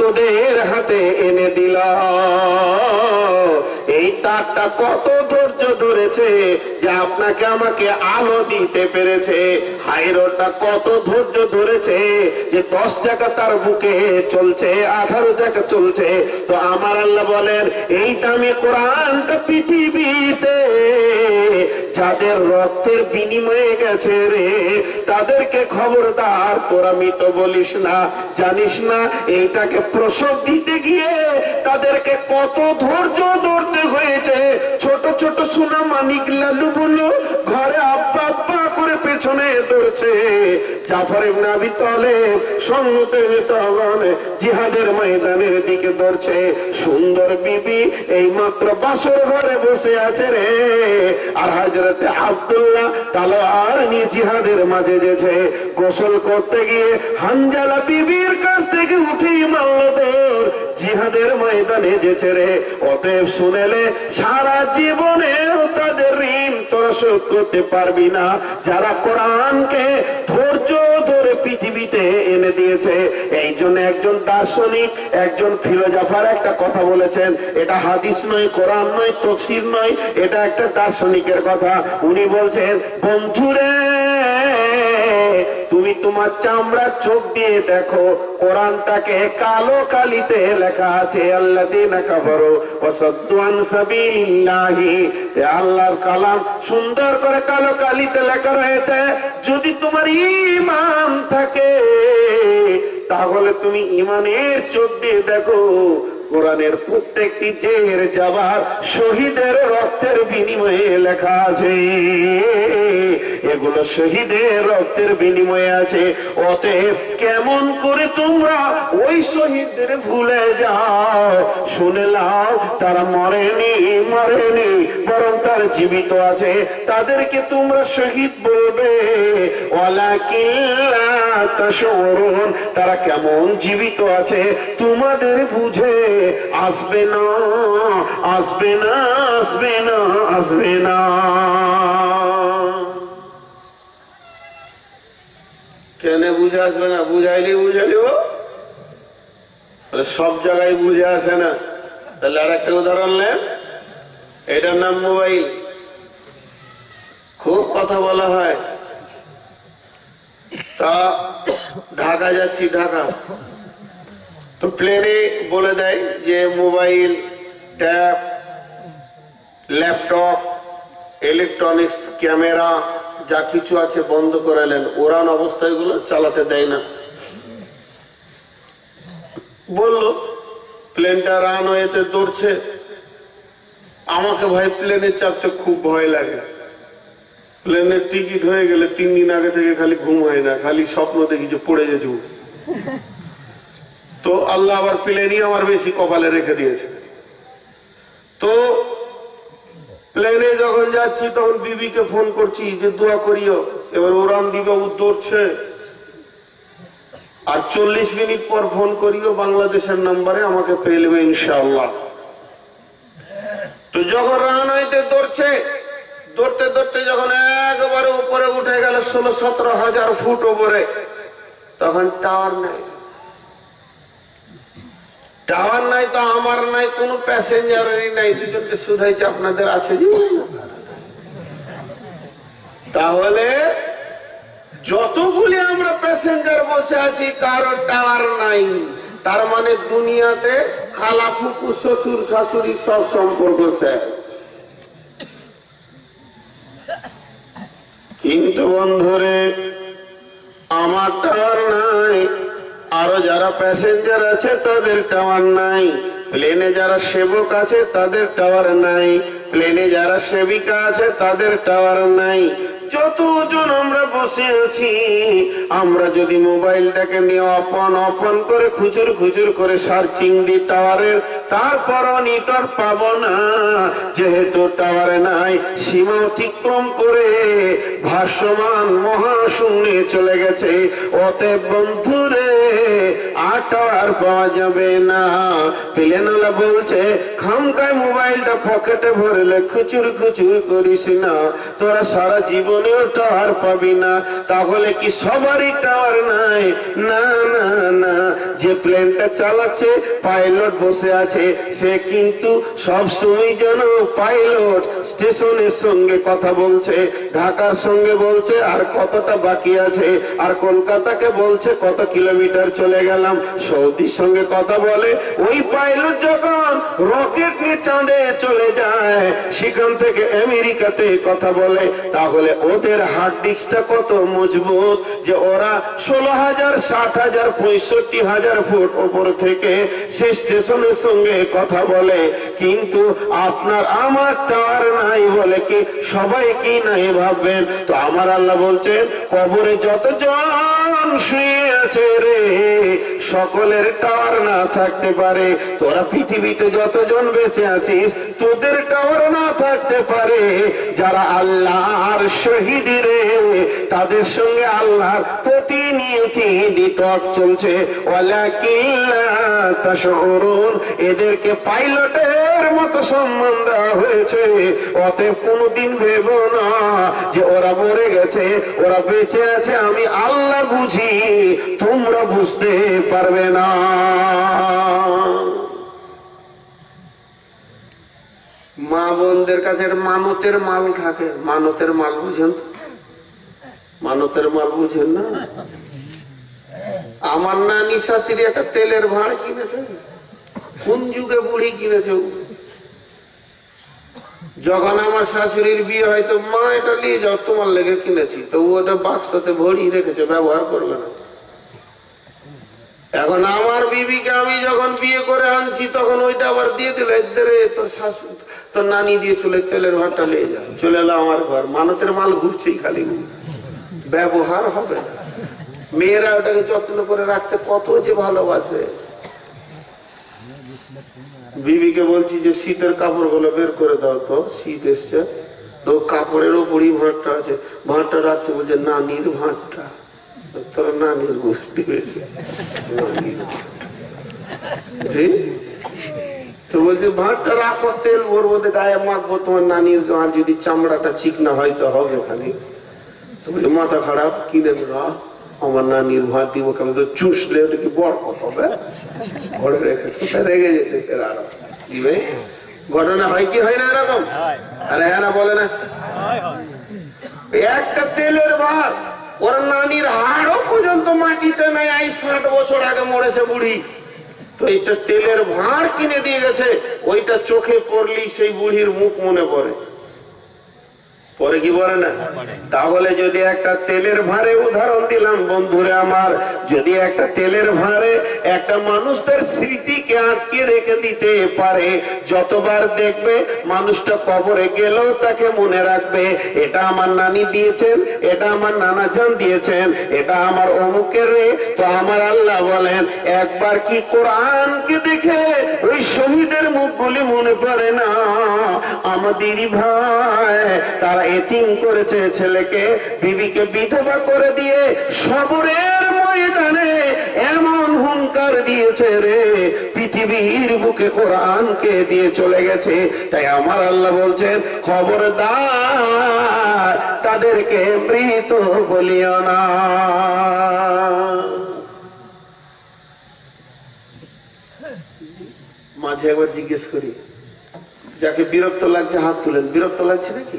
তোদের হাতে এনে দিলাম। এই তারটা কত ধৈর্য ধরেছে যে আপনাকে আমাকে আলো দিতে পেরেছে। হাইরোডটা কত ধৈর্য ধরেছে যে দশ টাকা তার বুকে চলছে, আঠারো টাকা চলছে। তো আমার আল্লাহ বলেন, এই দামি কোরআনটা পৃথিবীতে যাদের রক্তের বিনিময়ে গেছে রে, তাদেরকে খবরদার, তোরা মৃত বলিস না, জানিস না, এইটাকে প্রসব দিতে গিয়ে তাদেরকে কত ধৈর্য ধরতে হয়েছে। ছোট ছোট সোনা মানিক লালু বলো ঘরে আব্বা পেছনে ধরছে জাফর ইবনে আবি তালেব সঙ্গতের তখন জিহাদের ময়দানের দিকে ধরছে সুন্দর বিবি এই মাত্র বাসর ঘরে বসে আছে রে। আর হাজরতে আব্দুল্লাহ তালোয়ার নিয়ে জিহাদের মাঝে যেছে গোসল করতে গিয়ে হানজালা বিবির কাছ থেকে উঠেই মারল তোর জিহাদের ময়দানে যেছে রে। অতএব শুনেলে সারা জীবনেও শোধ করতে পারবি না। যারা কোরআনকে ধৈর্য ধরে পৃথিবীতে এনে দিয়েছে এই জন্য একজন দার্শনিক, একজন ফিলোজাফার একটা কথা বলেছেন, এটা হাদিস নয়, কোরআন নয়, তফসির নয়, এটা একটা দার্শনিকের কথা। উনি বলছেন, বন্ধুরে তুমি তোমার চামড়ার চোখ দিয়ে দেখো, কোরআনটাকে কালো কালিতে লেখা আছে আল্লাহ দিন আল্লাহর কালাম সুন্দর করে কালো কালিতে লেখা রয়েছে, যদি তোমার ঈমান থাকে, তাহলে তুমি ইমানের চোখ দিয়ে দেখো, কোরআনের প্রত্যেকটি জের যাবার শহীদের রক্তের বিনিময়ে লেখা আছে। এগুলো শহীদের রক্তের বিনিময়ে আছে। অতএব কেমন করে তোমরা ওই শহীদদের ভুলে যাও? শুনে নাও, তারা মরেনি মরেনি, বরং তার জীবিত আছে। তাদেরকে তোমরা শহীদ বলবে। তারা কেমন জীবিত আছে তোমাদের বুঝে? আসবে না আসবে না আসবে না আসবে না। কেন বুঝে আসবে না বুঝাইলে। বুঝালি ও সব জায়গায় বুঝে আসে না। তাহলে আর একটা উদাহরণ নেন। এটার নাম মোবাইল। খুব কথা বলা হয়। তা, ঢাকা যাচ্ছি, ঢাকা। তো প্লেনে বলে দেয় যে mobile, tab, laptop electronics camera যা কিছু আছে বন্ধ করে নেন ওরান অবস্থায়গুলো চালাতে দেয় না। বলল প্লেনটা রান হয়েতে দৌড়ছে। আমাকে ভাই প্লেনে চাপতে খুব ভয় লাগে। প্লেনের টিকিট হয়ে গেলে তিন দিন আগে থেকে খালি ঘুম হয় না, খালি স্বপ্ন দেখি যে পড়ে গেছে তো আল্লাহ আবার প্লেনই আমার বেশি কপালে রেখে দিয়েছে। তো প্লেনে যখন যাচ্ছি, তখন বিবিকে ফোন করছি যে, দোয়া করিও। এবার ওরান দিবে উদ্দৌড়ছে আর চল্লিশ মিনিট পর ফোন করিও, বাংলাদেশের নাম্বারে আমাকে পেয়ে নেবে ইনশাআল্লাহ। তো যখন রান হইতে দৌড়ছে, দৌড়তে দৌড়তে যখন একবারে উপরে উঠে গেল ষোলো সতেরো হাজার ফুট উপরে তখন টাওয়ার নেই। টাওয়ার নাই তো আমার নাই, কোনো প্যাসেঞ্জারেরই নাই, দুজনকে শুধাইছে, আপনাদের আছে তাহলে যতগুলি আমরা প্যাসেঞ্জার বসে আছি কারও টাওয়ার নাই। তার মানে দুনিয়াতে খালা ফুকু শ্বশুর, শাশুড়ি সব সম্পর্ক কিন্তু বন্ধুরে, আমার টাওয়ার নাই আরও যারা প্যাসেঞ্জার আছে, তাদের টাওয়ার নাই। প্লেনে যারা সেবক আছে, তাদের টাওয়ার নাই। প্লেনে যারা সেবিকা আছে, তাদের টাওয়ার নাই। যতজন আমরা বসে আছি, আমরা যদি মোবাইলটাকে নিয়ে অপন অপন করে খুচুর খুচুর করে সার্চিং দি টাওয়ারের তারপর নেটওয়ার্ক পাবো না। যেহেতু টাওয়ারে নাই, সীমা অতিক্রম করে ভাসমান মহাশূন্যে চলে গেছে। অতএব বন্ধুরে আর পাওয়া যাবে না। প্লেনওয়ালা বলছে, খামকায় মোবাইলটা পকেটে ভরলে খুচুর খুচুর করিস না। তোরা সারা জীবনেও টাওয়ার পাবি না। তাহলে কি সবারই টাওয়ার নাই? না না না। যে প্লেনটা চালাচ্ছে, পাইলট বসে আছে। সে কিন্তু সব সময় যেন পাইলট স্টেশনের সঙ্গে কথা বলছে। ঢাকার সঙ্গে বলছে, আর কতটা বাকি আছে? আর কলকাতাকে বলছে, কত কিলোমিটার চলে গেলাম। সৌদির সঙ্গে কথা বলে ওই পাইলট যখন রকেট নিয়ে চাঁদে চলে যায়, সেখান থেকে আমেরিকাতে কথা বলে। তাহলে ওদের হার্ড ডিস্কটা কত মজবুত যে ওরা ষোলো হাজার, ষাট হাজার, পঁয়ষট্টি হাজার ফুট ওপর থেকে সে স্টেশনের সঙ্গে কথা বলে। কিন্তু আপনার আমার টাওয়ার নাই বলে কি সবাই কি না নাই ভাববেন। তো আমার আল্লাহ বলছেন, কবরে যতজন শুয়ে আছে রে সকলের টাওয়ার না থাকতে পারে। তোরা পৃথিবীতে যতজন বেঁচে আছিস, তোদের টাওয়ার না থাকতে পারে। যারা আল্লাহর শহীদ রে, তাদের সঙ্গে আল্লাহর প্রতিনিয়তি বিতর্ক চলছে। এদেরকে পাইলটের মতো সম্মান দেওয়া হয়েছে। অতএব কোনোদিন ভেব না যে ওরা মরে গেছে, ওরা বেঁচে আছে, আমি আল্লাহ বুঝি, তোমরা বুঝতে পারবে না। মা বোনদের কাছে মানতের মাল থাকে। মানতের মাল বুঝেন? মানতের মাল বুঝেন না? আমার নানি শাশুড়ি একটা তেলের ভাঁড় কিনেছে। কোন যুগে বুড়ি কিনেছে যখন আমার শাশুড়ির বিয়ে হয়তো মা এটা নিয়ে যাও, তোমার লেগে কিনেছি। তো ওটা বাক্সতে ভরিয়ে রেখেছে, ব্যবহার করবে না। এখন আমার বিবিকে আমি যখন বিয়ে করে আনছি, তখন ওইটা আবার দিয়ে দিল এদের তোর শাশু, তোর নানি দিয়ে চলে তেলের ভাতটা নিয়ে যা। চলে এলো আমার ঘর, মানতের মাল ঘুরছেই খালি ব্যবহার হবে মেয়েরা ওটাকে যত্ন করে রাখতে কত যে ভালোবাসে। বিবিকে বলছি যে, শীতের কাপড়গুলো বের করে দাও তো, শীত এসছে। তো কাপড়ের ওপরই ভাঁটটা আছে। ভাঁটটা রাখছে বলছে, নানির ভাঁটটা তোর নানির গোষ্ঠী হয়েছে নানির তো বলছে ভাতটা রাখো তেল ভরবো গায়ে মাখবো তোমার নানির আর যদি চামড়াটা চিকনা হয় তো হবে খালি তো বলছে মাথা খারাপ কিনে রাখ আমার নানির ভাত দিব কেন তো চুষলে ওটা কি বড় কথা হবে? ঘরে রেখে রেগে যেতে ফের আরও। দিবে ঘটনা হয় কি হয় না এরকম? আরে হ্যাঁ না বলে না। একটা তেলের ভাত ওর নানির হাড়ও পর্যন্ত মাটিতে নাই, আই ষাট বছর আগে মরেছে বুড়ি। তো এইটা তেলের ভাঁড় কিনে দিয়ে গেছে, ওইটা চোখে পড়লি সেই বুড়ির মুখ মনে পড়ে। পরে কি বলে না? তাহলে যদি একটা তেলের ভাঁড়ে উদাহরণ দিলাম, বন্ধুরে আমার, যদি একটা তেলের ভাঁড়ে একটা মানুষ স্মৃতিকে আটকে রেখে দিতে পারে, যতবার দেখবে মানুষটা কবরে গেলেও তাকে মনে রাখবে, এটা আমার নানি দিয়েছেন, এটা আমার নানা জান দিয়েছেন, এটা আমার অমুকের রে। তো আমার আল্লাহ বলেন, একবার কি কোরআনকে দেখে ওই শহীদের মুখগুলি মনে পড়ে না? আমাদেরই ভাই, তারা এতিম করেছে ছেলেকে, বিবিকে বিধবা করে দিয়ে সবরের ময়দানে এমন হুঙ্কার দিয়েছে রে, পৃথিবীর বুকে কোরআনকে দিয়ে চলে গেছে। তাই আমার আল্লাহ বলছেন, খবরদার, তাদেরকে মৃত বলিও না। মাঝে একবার জিজ্ঞেস করি, যাকে বিরক্ত লাগছে হাত তুলেন, বিরক্ত লাগছে নাকি?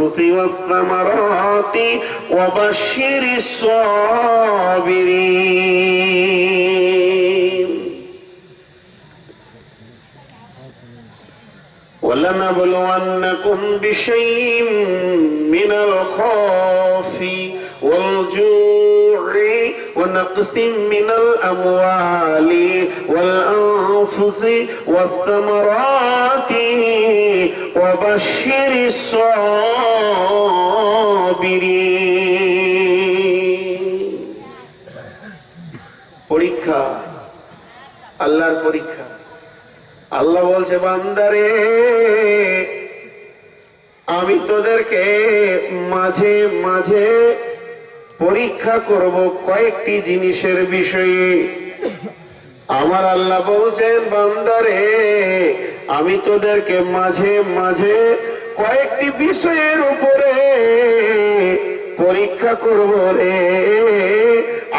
والأنفس والثمرات وبشر الصابرين. ولنبلونكم بشيء من الخوف والجوع. ونقص من الأموال والأنفس والثمرات وبشر الصابرين পরীক্ষা আল্লাহর পরীক্ষা আল্লাহ বলছে বান্দারে আমি তোদেরকে মাঝে মাঝে পরীক্ষা করব কয়েকটি জিনিসের বিষয়ে। আমার আল্লাহ বলছেন বান্দারে আমি তোদেরকে মাঝে মাঝে কয়েকটি বিষয়ের উপরে পরীক্ষা করব রে।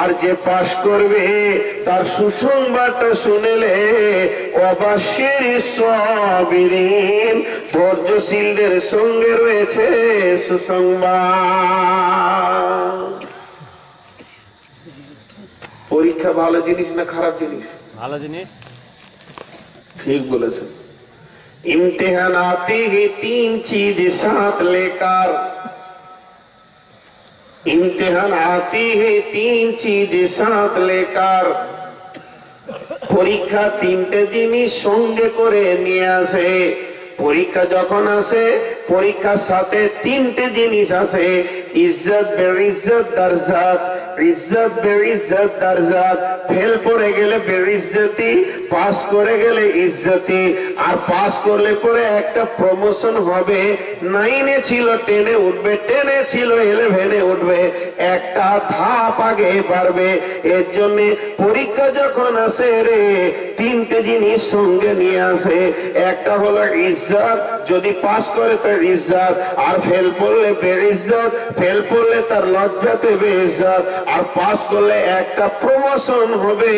আর যে পাশ করবে, তার সুসংবাদটা শুনেলে অবাশ্যের সবিরিন ধৈর্যশীলদের সঙ্গে রয়েছে সুসংবাদ। পরীক্ষা ভালো জিনিস না খারাপ জিনিস? ভালো জিনিস? ঠিক বলেছেন। ইমতেহান আতে ही তিন চিজ साथ লেকার। ইমতেহান আতে है তিন চিজ साथ লেকার। পরীক্ষা তিনটে জিনিস সঙ্গে করে নিয়ে আসে। পরীক্ষা যখন আসে পরীক্ষার সাথে তিনটে জিনিস আসে ইজ্জত বেড় ইজ্জত দারজাত। ইজ্জত বেইজ্জত দারজাত। ফেল পড়ে গেলে বেইজ্জতি। পাস করে গেলে ইজ্জতি, আর পাস করলে পরে একটা প্রমোশন হবে। নাইনে ছিল টেনে উঠবে টেনে ছিল ইলেভেনে উঠবে। একটা ধাপ আগে পারবে এর জন্য পরীক্ষা যখন আসে রে, তিনটে জিনিস সঙ্গে নিয়ে আসে। একটা হলো ইজ্জত, যদি পাস করে তার ইজ্জত, আর ফেল পড়লে বেইজ্জত ফেল পড়লে তার লজ্জাতে বে বেইজ্জত, আর পাস করলে একটা প্রমোশন হবে।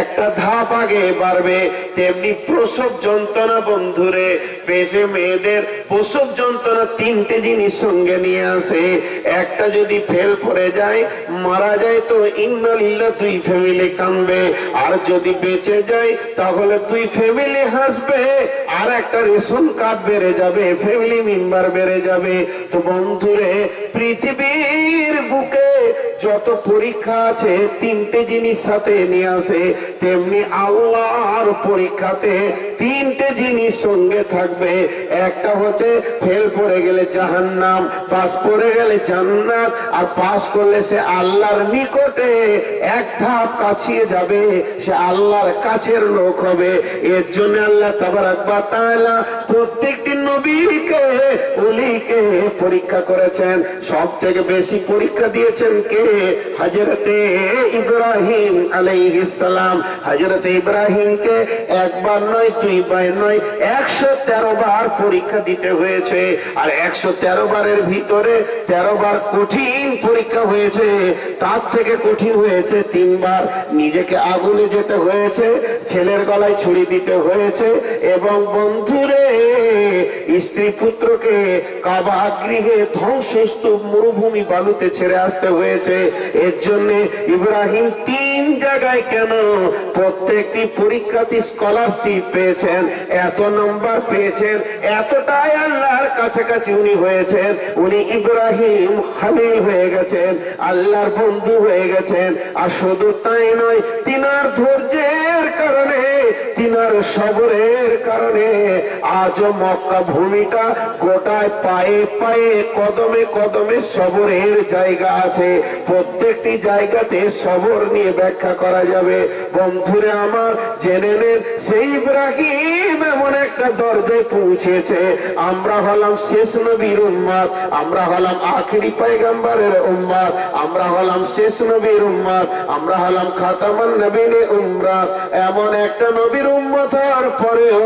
একটা ধাপ আগে বাড়বে তেমনি প্রসব যন্ত্রণা বন্ধুরে, পেশে মেয়েদের প্রসব যন্ত্রণা তিনটে জিনিস সঙ্গে নিয়ে আসে। একটা যদি ফেল পড়ে যায়, মারা যায় তো ইন্নালিল্লাহ দুই ফ্যামিলি কানবে। আর যদি বেঁচে যায়, তাহলে দুই ফ্যামিলি হাসবে। আর একটা রেশন কার্ড বেড়ে যাবে, ফ্যামিলি মেম্বার বেড়ে যাবে। তো বন্ধুরে পৃথিবীর বুকে যত পরীক্ষা আছে, তিনটে জিনিস সাথে নিয়ে আসে, তেমনি আল্লাহর পরীক্ষাতে তিনটে জিনিস সঙ্গে থাকবে। একটা হচ্ছে ফেল পড়ে গেলে জাহান্নাম পাস পড়ে গেলে জান্নাত, আর পাস করলে সে আল্লাহর নিকটে এক ধাপ কাছিয়ে যাবে, সে আল্লাহর কাছের লোক হবে। এর জন্য আল্লাহ তাবারাক ওয়া তাআলা প্রত্যেকটি নবীকে, ওলিকে পরীক্ষা করেছেন। সব থেকে বেশি পরীক্ষা দিয়েছেন কে? হজরতে ইব্রাহিম আলাইহিস সালাম হজরতে ইব্রাহিমকে একবার নয় নয়, একশো তেরো বার পরীক্ষা দিতে হয়েছে। আর একশো তেরো বারের ভিতরে তেরো বার কঠিন পরীক্ষা হয়েছে। তার থেকে কঠিন হয়েছে তিনবার। নিজেকে আগুনে যেতে হয়েছে, ছেলের গলায় ছুরি দিতে হয়েছে এবং বন্ধুরে স্ত্রী পুত্রকে কাবা গৃহে ধ্বংসস্তূপ মরুভূমি বালুতে ছেড়ে আসতে হয়েছে। এর জন্য ইব্রাহিম তিন জায়গায় কেন? প্রত্যেকটি পরীক্ষাতে স্কলারশিপ পেয়েছেন, এত নম্বর পেয়েছেন, এতটাই আল্লাহর কাছাকাছি উনি হয়েছেন। উনি ইব্রাহিম খালিল হয়ে গেছেন, আল্লাহর বন্ধু হয়ে গেছেন। আর শুধু তাই নয়, তিনার ধৈর্যের কারণে, তিনার সবরের কারণে আজ মক্কা ভূমিটা গোটায় পায়ে পায়ে, কদমে কদমে সবরের জায়গা আছে। প্রত্যেকটি জায়গাতে সবর নিয়ে ব্যাখ্যা করা যাবে। বন্ধুরে আমার, জেনে নেন, সেই ইব্রাহিম এমন একটা দরজায় পৌঁছেছে। আমরা হলাম শেষ নবীর উম্মাদ, আমরা হলাম আখিরি পায়গাম্বারের উম্মাদ, আমরা হলাম শেষ নবীর উম্মাদ, আমরা হলাম খাতামান নবীনে উমরাত এমন একটা নবীর উম্মত হওয়ার পরেও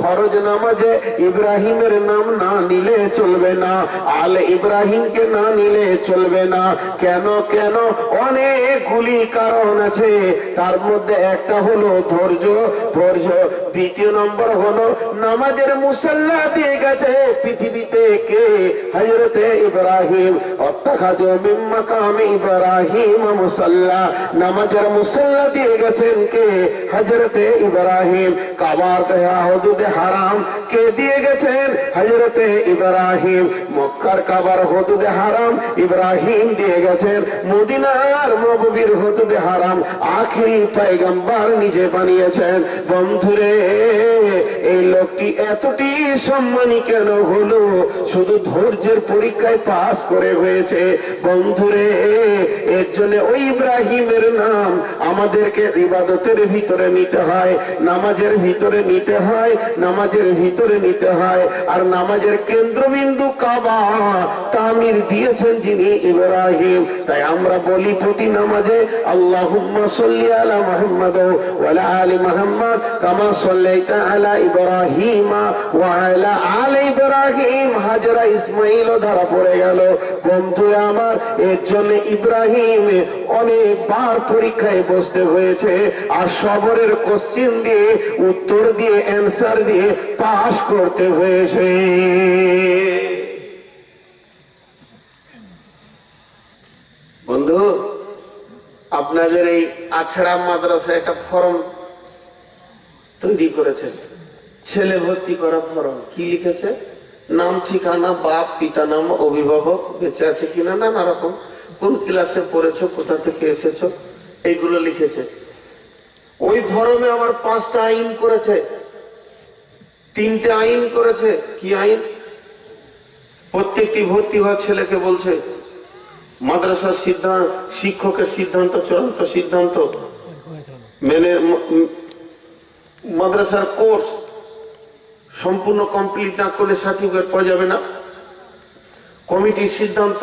ফরজ নামাজে ইব্রাহিমের নাম না নিলে চলবে না, আল ইব্রাহিমকে না নিলে চলবে না। কেন কেন? অনেকগুলি কারণ আছে। তার মধ্যে একটা হলো ধৈর্য। ধৈর্য দ্বিতীয় নম্বর হলো নামাজের মুসল্লা দিয়ে গেছে পৃথিবীতে কে? হজরতে ইব্রাহিম। ইব্রাহিম মুসল্লা। নামাজের মুসল্লা দিয়ে গেছেন কে? হজরতে ইব্রাহিম। কাবার হদুদে হারাম কে দিয়ে গেছেন? হজরতে ইব্রাহিম। মক্কার কাবার হদুদে হারাম ইব্রাহিম দিয়ে গেছেন। মদিনার হদুদে হারাম আখরি পাইগাম্বার নিজে বানিয়েছেন। বন্ধুরে, এই লোকটি এতটি সম্মানী কেন হলো? শুধু ধৈর্যের পরীক্ষায় পাস করে হয়েছে। বন্ধুরে, এর জন্য ওই ইব্রাহিমের নাম আমাদেরকে ইবাদতের ভিতরে নিতে হয়, নামাজের ভিতরে নিতে হয়, নামাজের ভিতরে নিতে হয়। আর নামাজের কেন্দ্রবিন্দু কাবা তামির দিয়েছেন যিনি ইব্রাহিম। তাই আমরা বলি প্রতি নামাজে আল্লাহুম্মা আমার, এর জন্য ইব্রাহিম অনেকবার পরীক্ষায় বসতে হয়েছে আর সবরের কোশ্চিন দিয়ে, উত্তর দিয়ে অ্যান্সার দিয়ে পাশ করতে হয়েছে। বন্ধু আপনাদের এই আছড়া মাদ্রাসা একটা ফর্ম তৈরি করেছেন। ছেলে ভর্তি করা ফর্ম। কি লিখেছে? নাম, ঠিকানা, বাপ, পিতা নাম, অভিভাবক, বেঁচে আছে কিনা নানা রকম। কোন ক্লাসে পড়েছো, কোথা থেকে এসেছ? এইগুলো লিখেছে। ওই ফরমে আবার পাঁচটা আইন করেছে। তিনটে আইন করেছে। কি আইন? প্রত্যেকটি ভর্তি হওয়া ছেলেকে বলছে মাদ্রাসার সিদ্ধান্ত শিক্ষকের সিদ্ধান্ত চূড়ান্ত সিদ্ধান্ত মেনে মাদ্রাসার কোর্স সম্পূর্ণ কমপ্লিট না করলে সার্টিফিকেট পাওয়া যাবে না। কমিটির সিদ্ধান্ত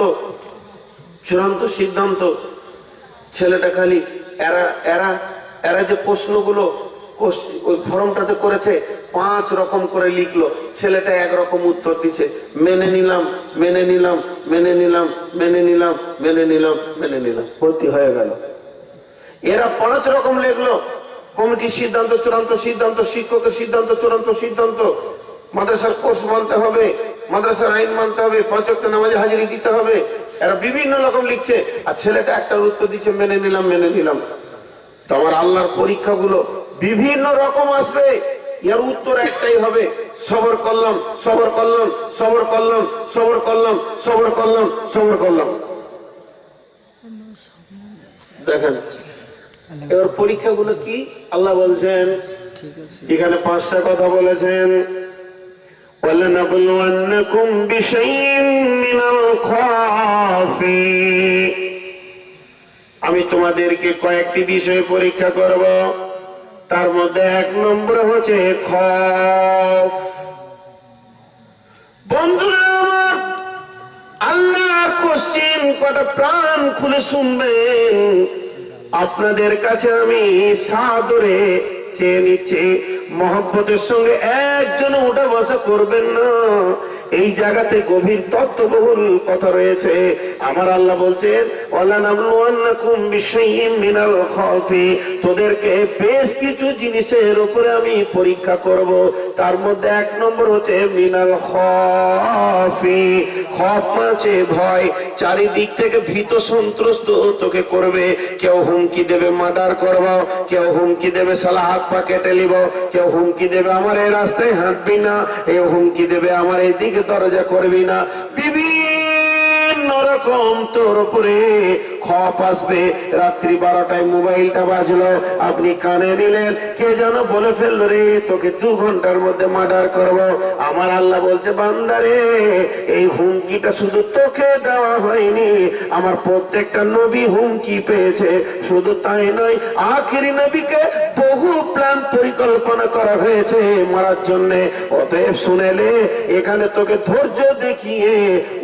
চূড়ান্ত সিদ্ধান্ত ছেলেটা খালি এরা এরা এরা যে প্রশ্নগুলো ওই ফর্মটাতে করেছে, পাঁচ রকম করে লিখলো। ছেলেটা একরকম উত্তর দিছে, মেনে নিলাম মেনে নিলাম মেনে নিলাম মেনে নিলাম মেনে নিলাম মেনে নিলাম। ভর্তি হয়ে গেল। এরা পাঁচ রকম লিখলো। কমিটির সিদ্ধান্ত, চূড়ান্ত সিদ্ধান্ত, শিক্ষকের সিদ্ধান্ত, চূড়ান্ত সিদ্ধান্ত। মাদ্রাসার কোর্স মানতে হবে, মাদ্রাসার আইন মানতে হবে পাঁচক্ত নামাজে হাজিরি দিতে হবে। এরা বিভিন্ন রকম লিখছে, আর ছেলেটা একটা উত্তর দিচ্ছে, মেনে নিলাম মেনে নিলাম। তো আমার আল্লাহর পরীক্ষাগুলো বিভিন্ন রকম আসবে এর উত্তর একটাই হবে সবর করলাম সবর করলাম সবর করলাম সবর করলাম সবর করলাম সবর করলাম দেখেন এবার পরীক্ষাগুলো কি আল্লাহ বলছেন এখানে পাঁচটা কথা বলেছেন ولنبلونكم بشيء من الخوف আমি তোমাদেরকে কয়েকটি বিষয় পরীক্ষা করব তার মধ্যে এক নম্বর হচ্ছে খফ। বন্ধুরা আমার আল্লাহ কোশ্চিন, কটা প্রাণ খুলে শুনবেন। আপনাদের কাছে আমি সাদরে চেয়ে নিচ্ছি। মহব্বতের সঙ্গে একজন উঠা বসা করবেন না। এই জায়গাতে গভীর তত্ত্ববহুল কথা রয়েছে। আমার আল্লাহ বলছেন তোদেরকে বেশ কিছু জিনিসের উপরে আমি পরীক্ষা করব। তার মধ্যে এক নম্বর হচ্ছে মিনাল খাফি খফ আছে ভয়। চারিদিক থেকে ভীত সন্ত্রস্ত তোকে করবে। কেউ হুমকি দেবে মার্ডার করব। কেউ হুমকি দেবে সালা হাত পা কেটে নিব। কেউ হুমকি দেবে আমার এই রাস্তায় হাঁটবি না, কেউ হুমকি দেবে আমার এই দিকে দরজা করবি না। বিভিন্ন রকম তোর উপরে খপ আসবে। রাত্রি বারোটায় মোবাইলটা বাজলো, আপনি কানে নিলেন, কে যেন বলে ফেলল রে, তোকে দু ঘণ্টার মধ্যে মার্ডার করব। আমার আল্লাহ বলছে বান্দারে এই হুমকিটা শুধু তোকে দেওয়া হয়নি, আমার প্রত্যেকটা নবী হুমকি পেয়েছে। শুধু তাই নয়, আখেরি নবীকে বহু প্ল্যান পরিকল্পনা করা হয়েছে মারার জন্য। অতএব শুনেলে এখানে তোকে ধৈর্য দেখিয়ে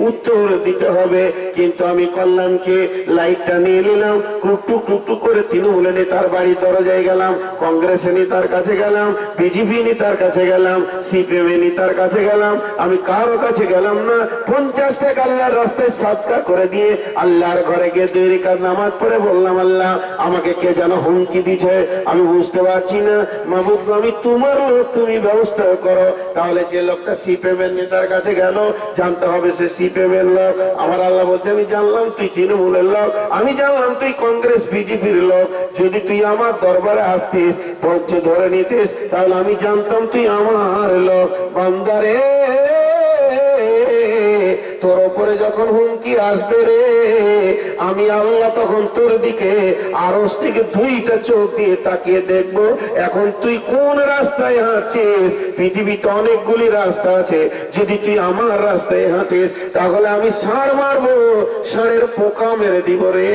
উত্তর দিতে হবে। কিন্তু আমি করলাম কি লাইটটা নিয়ে নিলাম টুকটুক টুকটুক করে তৃণমূল নেতার বাড়ির দরজায় গেলাম, কংগ্রেস নেতার কাছে গেলাম বিজেপি নেতার কাছে গেলাম, সিপিএম নেতার কাছে গেলাম। আমি কারও কাছে গেলাম না পঞ্চাশ টাকা আল্লাহর রাস্তায় সাতটা করে দিয়ে আল্লাহর ঘরে গিয়ে দুই রেখার নামাজ পড়ে বললাম, আল্লাহ, আমাকে কে যেন হুমকি দিছে? আমি বুঝতে পারছি না। মাহবুব, আমি তোমার লোক, তুমি ব্যবস্থা করো। তাহলে যে লোকটা সিপিএম এর নেতার কাছে গেল, জানতে হবে সে সিপিএম এর লোক। আমার আল্লাহ বলছে, আমি জানলাম তুই তৃণমূলের লোক, আমি জানলাম তুই কংগ্রেস, বিজেপির লোক। যদি তুই আমার দরবারে আসতিস ধরে নিতিস, তাহলে আমি জানতাম তুই আমার লোক। বান্দারে তোর ওপরে যখন হুমকি আসবে রে, আমি আল্লাহ তখন তোর দিকে আরস থেকে দুইটা চোখ দিয়ে তাকিয়ে দেখব, এখন তুই কোন রাস্তায় হাঁটছিস? পৃথিবীতে অনেকগুলি রাস্তা আছে, যদি তুই আমার রাস্তায় হাঁটিস, তাহলে আমি ষাঁড় মারবো, ষাঁড়ের পোকা মেরে দিব রে।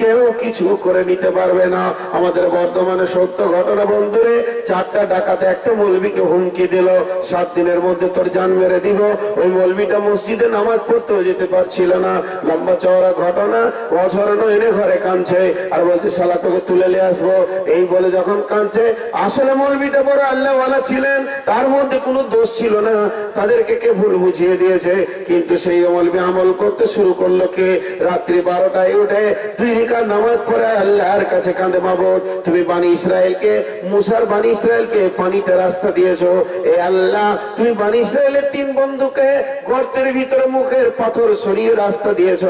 কেউ কিছু করে নিতে পারবে না। আমাদের বর্তমানে সত্য ঘটনা, বন্ধুরে, চারটা ডাকাতে একটা মৌলবীকে হুমকি দিল। সাত দিনের মধ্যে তোর জান মেরে দিব। ওই মৌলবীটা মসজিদে নামাজ পড়তেও যেতে পারছিল না। লম্বা চওড়া ঘটনা অঝরণ এনে ঘরে কাঁদছে। আর বলছে, শালা, তোকে তুলে নিয়ে আসব। এই বলে যখন কাঁদছে, আসলে মৌলবীটা বড় আল্লাহওয়ালা ছিলেন। তার মধ্যে কোনো দোষ ছিল না। তাদেরকে কে ভুল বুঝিয়ে দিয়েছে? কিন্তু সেই মৌলবী আমল করতে শুরু করল কে? রাত্রি বারোটায় উঠে দুই রিকার নামাজ পড়ে আল্লাহর কাছে কাঁদে, মাবুদ, তুমি বানি ইসরায়েলকে, মুসার বানি ইসরায়েলকে পানিতে রাস্তা দিয়েছ। এ আল্লাহ, তুমি বানি ইসরায়েলের তিন বন্ধুকে গর্তের ভিতরে মুখের পাথর সরিয়ে রাস্তা দিয়েছ।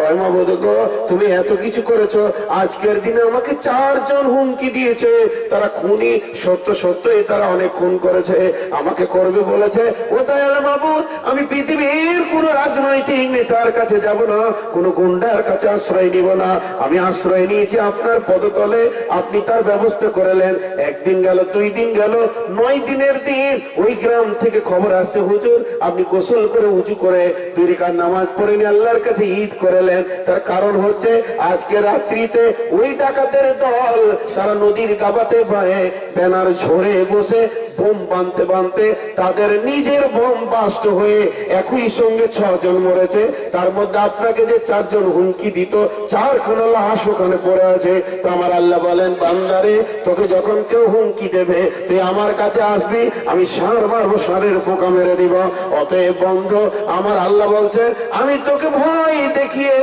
ওই মাবুদ গো তুমি এত কিছু করেছ। আজকের দিনে আমাকে চারজন হুমকি দিয়েছে। তারা খুনি, সত্য সত্যই তারা অনেক খুন করেছে। আমাকে করবে বলেছে, ও দয়াল মাবুদ আমি পৃথিবীর কোন রাজনৈতিক নেতার কাছে যাব না, কোন গুন্ডার কাছে আশ্রয় নিব না। আমি আশ্রয় নিয়েছি আপনার পদতলে, আপনি তার ব্যবস্থা করেলেন। একদিন গেল, দুই দিন গেল, নয় দিনের দিন ওই গ্রাম থেকে খবর আসছে, হুজুর, আপনি গোসল করে উঁচু করে দুই নামাজ পড়ে নিয়ে আল্লাহর কাছে ঈদ করেলেন। তার কারণ হচ্ছে, আজকে রাত্রিতে ওই ডাকাতের দল তারা নদীর কাবাতে বায়ে, ব্যানার ঝরে বসে বোম বানতে বানতে তাদের নিজের বোম বাস্ট হয়ে একই সঙ্গে ছজন মরেছে। তার মধ্যে আপনাকে যে চারজন হুমকি দিত, চারখানা লাশ ওখানে পড়ে আছে। তো আমার আল্লাহ বলেন, বান্দারে, তোকে যখন কেউ হুমকি দেবে, তুই আমার কাছে আসবি, আমি সার মারবো, সারের পোকা মেরে দিব। অতএব বন্ধ, আমার আল্লাহ বলছে, আমি তোকে ভয় দেখিয়ে,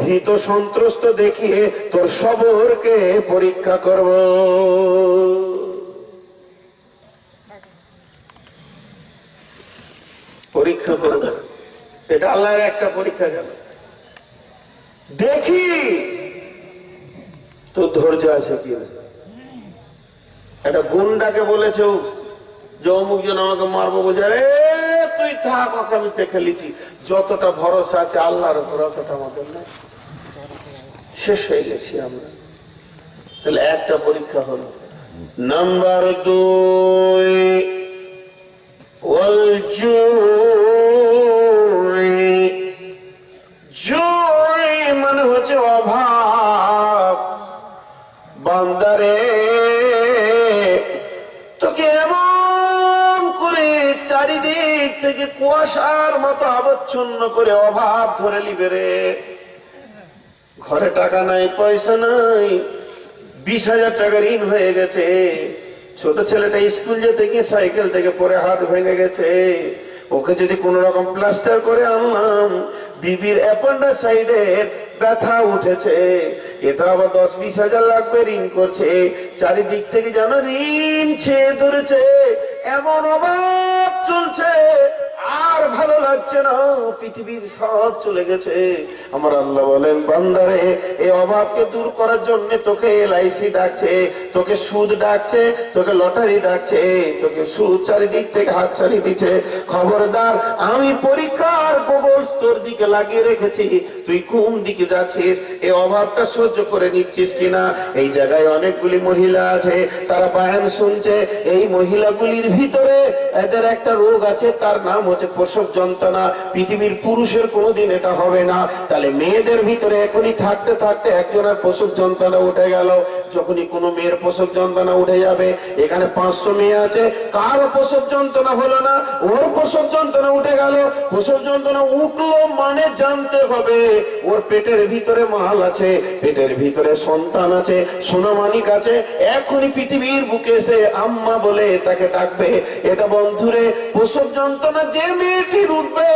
ভীত সন্ত্রস্ত দেখিয়ে তোর সবরকে পরীক্ষা করব। পরীক্ষা করব। এটা আল্লাহর একটা পরীক্ষা গেল। দেখি তোর ধৈর্য আছে কি একটা গুন্ডাকে বলেছে যে অমুক জন আমাকে মারবো বোঝা রে তুই থাক, ওকে আমি দেখে লিছি যতটা ভরসা আছে আল্লাহর উপর, অতটা আমাদের নাই। শেষ হয়ে গেছি আমরা। তাহলে একটা পরীক্ষা হলো। নাম্বার দুই ওয়ালজুরি, জুরি মানে হচ্ছে অভাব। বান্দারে, তোকে এমন করে চারিদিক থেকে কুয়াশার মতো আবচ্ছন্ন করে অভাব ধরে লিবে রে। ঘরে টাকা নাই, পয়সা নাই, বিশ হাজার টাকা ঋণ হয়ে গেছে। ছোট ছেলেটা স্কুল যেতে গিয়ে সাইকেল থেকে পরে হাত ভেঙে গেছে। ওকে যদি কোন রকম প্লাস্টার করে আনলাম, বিবির সাইডে ব্যথা উঠেছে। এটা আবার দশ বিশ হাজার লাগবে, ঋণ করছে। চারিদিক থেকে যেন ঋণ ছেয়ে ধরেছে। এমন অভাব চলছে। আর ভালো লাগছে না। পৃথিবীর সব চলে গেছে। আমার আল্লাহ বলেন, বান্দারে এই অভাবকে দূর করার জন্য তোকে এলআইসি ডাকছে, তোকে সুদ ডাকছে, তোকে লটারি ডাকছে, তোকে সুদ চারিদিক থেকে হাত ছাড়িয়ে দিচ্ছে। খবরদার, আমি পরীক্ষার গোবর তোর দিকে লাগিয়ে রেখেছি। তুই কোন দিকে যাচ্ছিস? এই অভাবটা সহ্য করে নিচ্ছিস কিনা? এই জায়গায় অনেকগুলি মহিলা আছে, তারা বায়ান শুনছে। এই মহিলাগুলির ভিতরে এদের একটা রোগ আছে, তার নাম হচ্ছে প্রসব যন্ত্রণা, পৃথিবীর পুরুষের কোনোদিন এটা হবে না। তাহলে মেয়েদের ভিতরে এখনই থাকতে থাকতে একজনের প্রসব যন্ত্রণা উঠে গেল। যখনই কোনো মেয়ের প্রসব যন্ত্রণা উঠে যাবে, এখানে পাঁচশো মেয়ে আছে। কার প্রসব যন্ত্রণা হলো না, ওর প্রসব যন্ত্রণা উঠে গেল। প্রসব যন্ত্রণা উঠল মানে জানতে হবে, ওর পেটের ভিতরে মাল আছে, পেটের ভিতরে সন্তান আছে সোনামানিক আছে। এখনই পৃথিবীর বুকে এসে আম্মা বলে তাকে ডাকবে, এটা বন্ধুরে, প্রসব যন্ত্রণা যে মেয়েটির উঠবে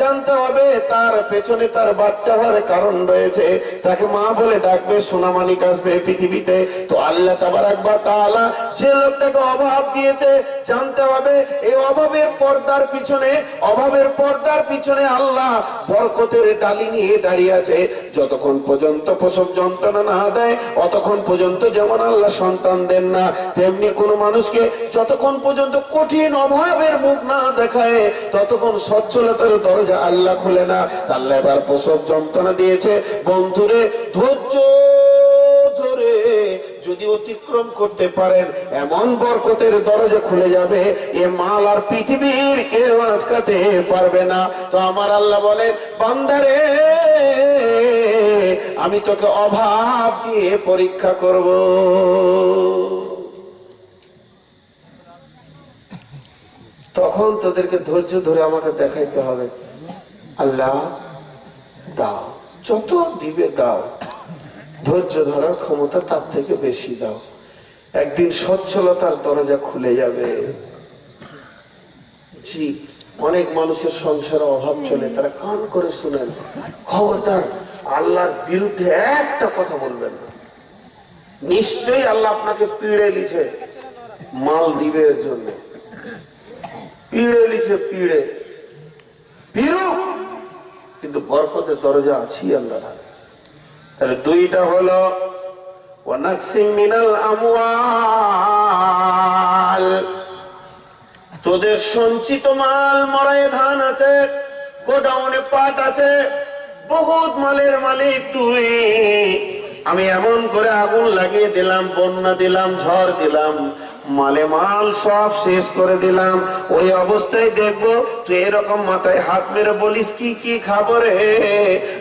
জানতে হবে তার পেছনে তার বাচ্চা হওয়ার কারণ রয়েছে। তাকে মা বলে ডাকবে সোনামানিক আসবে পৃথিবীতে। তো আল্লাহ তাবার একবার তাআলা যে লোকটাকে অভাব দিয়েছে, জানতে হবে এই অভাবের পর্দার পিছনে, অভাবের পর্দার পিছনে আল্লাহ বরকতের ডালি নিয়ে দাঁড়িয়ে আছে। যতক্ষণ পর্যন্ত প্রসব যন্ত্রণা না দেয়, অতক্ষণ পর্যন্ত যেমন আল্লাহ সন্তান দেন না, তেমনি কোনো মানুষকে যতক্ষণ পর্যন্ত কঠিন অভাবের মুখ না দেখায় ততক্ষণ সচ্ছলতার দরজা আল্লাহ খুলে না। আল্লাহ এবার প্রসব যন্ত্রণা দিয়েছে। বন্ধুরে, ধৈর্য ধরে যদি অতিক্রম করতে পারেন, এমন বরকতের দরজা খুলে যাবে, এ মাল আর পৃথিবীর কেউ আটকাতে পারবে না। তো আমার আল্লাহ বলেন, বান্দারে, আমি তোকে অভাব দিয়ে পরীক্ষা করব। তখন তোদেরকে ধৈর্য ধরে আমাকে দেখাইতে হবে। আল্লাহ, দাও। যত দিবে, দাও। ধৈর্য ধরার ক্ষমতা তার থেকে বেশি দাও। একদিন সচ্ছলতার দরজা খুলে যাবে। জি, অনেক মানুষের সংসারে অভাব চলে, তারা কান করে শুনেন। খবরদার, আল্লাহর বিরুদ্ধে একটা কথা বলবেন না। নিশ্চয়ই আল্লাহ আপনাকে পিড়ে লিছে মাল দিবে এর জন্য। পিড়ে লিছে পিড়ে। পিড়ুক কিন্তু বরকতের দরজা আছি আল্লাহ তাহলে দুইটা হলো মিনাল তোদের সঞ্চিত মাল মরায় ধান আছে, গোডাউনে পাট আছে, বহুত মালের মালিক তুই। আমি এমন করে আগুন লাগিয়ে দিলাম, বন্যা দিলাম, ঝড় দিলাম মালে মাল সব শেষ করে দিলাম। ওই অবস্থায় দেখব তুই এরকম মাথায় হাত মেরে বলিস, কি কি খাব রে?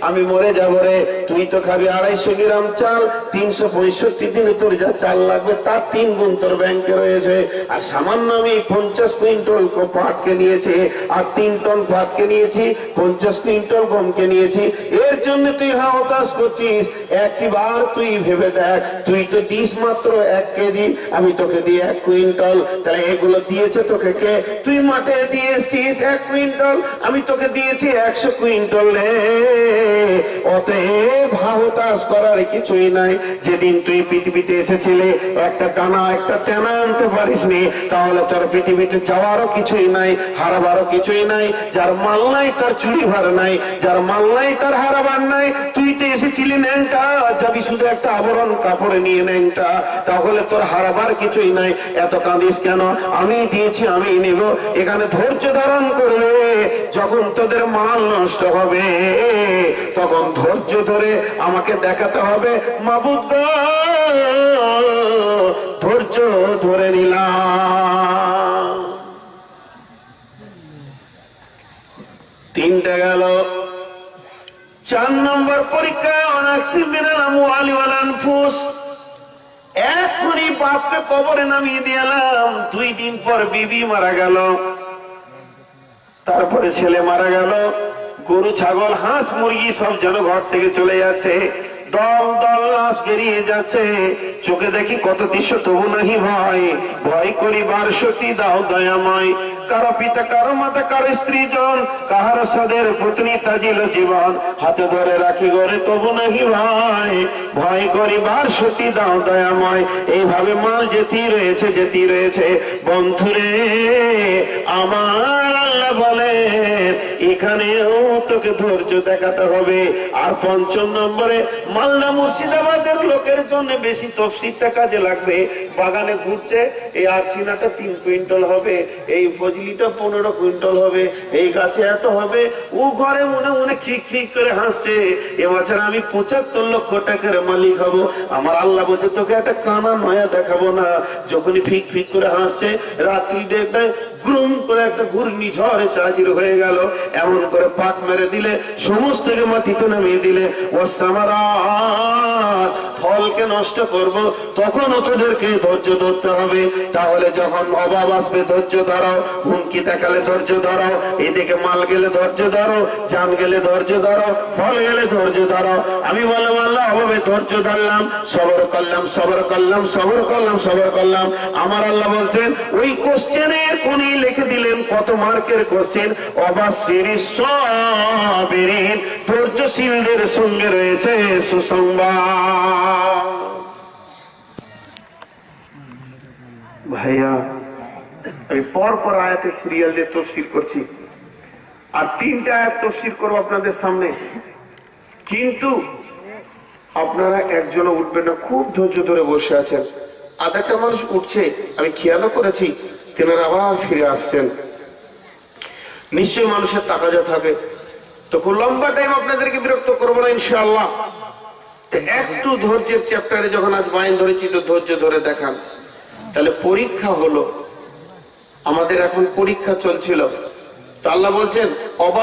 আমি মরে যাব রে। তুই তো খাবি আড়াইশো গ্রাম চাল, তিনশো পঁয়ষট্টি দিনে তোর যা চাল লাগবে তার তিন গুণ তোর ব্যাংকে রয়েছে। আর সামান্য আমি পঞ্চাশ কুইন্টল পাটকে নিয়েছি, আর তিন টন পাটকে নিয়েছি, পঞ্চাশ কুইন্টল গমকে নিয়েছি। এর জন্য তুই হা হতাশ করছিস। একটি বার তুই ভেবে দেখ, তুই তো দিস মাত্র এক কেজি, আমি তোকে দিয়ে এক কুইন্টল। তাহলে এগুলো দিয়েছে তোকে কে? তুই মাঠে দিয়ে এসছিস এক কুইন্টল। আমি তোকে দিয়েছি একশো কুইন্টল রে। করার কিছুই নাই। যেদিন তুই পৃথিবীতে একটা একটা তেনা আনতে পারিসনি, তাহলে তোর পৃথিবীতে যাওয়ারও কিছুই নাই, হারাবারও কিছুই নাই। যার মাল নাই, তার চুরি ভার নাই। যার মাল নাই, তার হারাবার নাই। তুই তো এসেছিলি ন্যাংটা। যাবি শুধু একটা আবরণ কাপড়ে নিয়ে ন্যাংটা। তাহলে তোর হারাবার কিছুই নাই। এত কাঁদিস কেন? আমি দিয়েছি, আমি নিব। এখানে ধৈর্য ধারণ করবে যখন তোদের মাল নষ্ট হবে, তখন ধৈর্য ধরে আমাকে দেখাতে হবে, মাবুদ ধৈর্য ধরে নিলাম। তিনটা গেল। চার নম্বর পরীক্ষায় অনাক্সি মিনাল আমওয়ালি ওয়াল আনফুস। এখনই বাপকে কবরে নামিয়ে দিলাম দুই দিন পর বিবি মারা গেল। তারপরে ছেলে মারা গেল। গরু, ছাগল, হাঁস, মুরগি সব যেন ঘর থেকে চলে যাচ্ছে। দল দল, লাশ বেরিয়ে যাচ্ছে। চোখে দেখি কত দৃশ্য তবু নাহি ভয় ভয় করি বারশতি দাও দয়াময়। কারও পিতা, কারও মাতা স্ত্রী জন, কাহার সদের তাজিল জীবন। হাতে ধরে রাখি তবু নাহি ভয় ভয় দাও দয়াময়। এইভাবে মাল যেতেই রয়েছে যেতেই রয়েছে। বন্ধুরে আমার আল্লাহ এখানেও তোকে ধৈর্য দেখাতে হবে। আর পঞ্চম নম্বরে, মালদা মুর্শিদাবাদের লোকের জন্য বেশি তফসিলটা কাজে লাগবে। বাগানে ঘুরছে, এই আরসিনাটা তিন কুইন্টাল হবে। এই ফজলিটা পনেরো কুইন্টাল হবে, এই গাছে এত হবে। ও ঘরে মনে মনে খিক খিক করে হাসছে। এবছর আমি পঁচাত্তর লক্ষ টাকার মালিক হব। আমার আল্লাহ বলছে, তোকে একটা কানা নয়া দেখাবো না। যখনই ফিক ফিক করে হাসছে, রাত্রি দেড়টায় গ্রুম করে একটা ঘূর্ণিঝড় এসে হাজির হয়ে গেল। এমন করে পাক মেরে দিলে সমস্তকে মাটিতে নামিয়ে দিলে। ও সামারা, ফলকে নষ্ট করব তখন তোদেরকে ধৈর্য ধরতে হবে। তাহলে যখন অভাব আসবে, ধৈর্য ধরো হুমকি দেখালে ধৈর্য ধরো এদিকে মাল গেলে ধৈর্য ধরো জান গেলে ধৈর্য ধরো, ফল গেলে ধৈর্য ধরো। আমি বললাম, আল্লাহ, অভাবে ধৈর্য ধরলাম, সবর করলাম সবর করলাম সবর করলাম সবর করলাম। আমার আল্লাহ বলছেন, ওই কোশ্চেনের কোনি লিখে দিলেন কত মার্কের কোশ্চেন অবাসির সবেরিন ধৈর্যশীলদের সঙ্গে রয়েছে সুসংবাদ। ভাইয়া, আমি পর পর আয়াতে সিরিয়াল দিয়ে তফসির করছি। আর তিনটা আয়াত তফসির করব আপনাদের সামনে। কিন্তু আপনারা একজনও উঠবেন না, খুব ধৈর্য ধরে বসে আছেন। আধাটা মানুষ উঠছে, আমি খেয়ালও করেছি তেনারা আবার ফিরে আসছেন। নিশ্চয়ই মানুষের তাকাজা থাকে। তো খুব লম্বা টাইম আপনাদেরকে বিরক্ত করব না ইনশাল্লাহ একটু ধৈর্যের চ্যাপ্টারে যখন আজ বাইন ধরেছি তো ধৈর্য ধরে দেখান। তাহলে পরীক্ষা হলো। আমাদের এখন পরীক্ষা চলছিল। তো আল্লাহ বলছেন অবা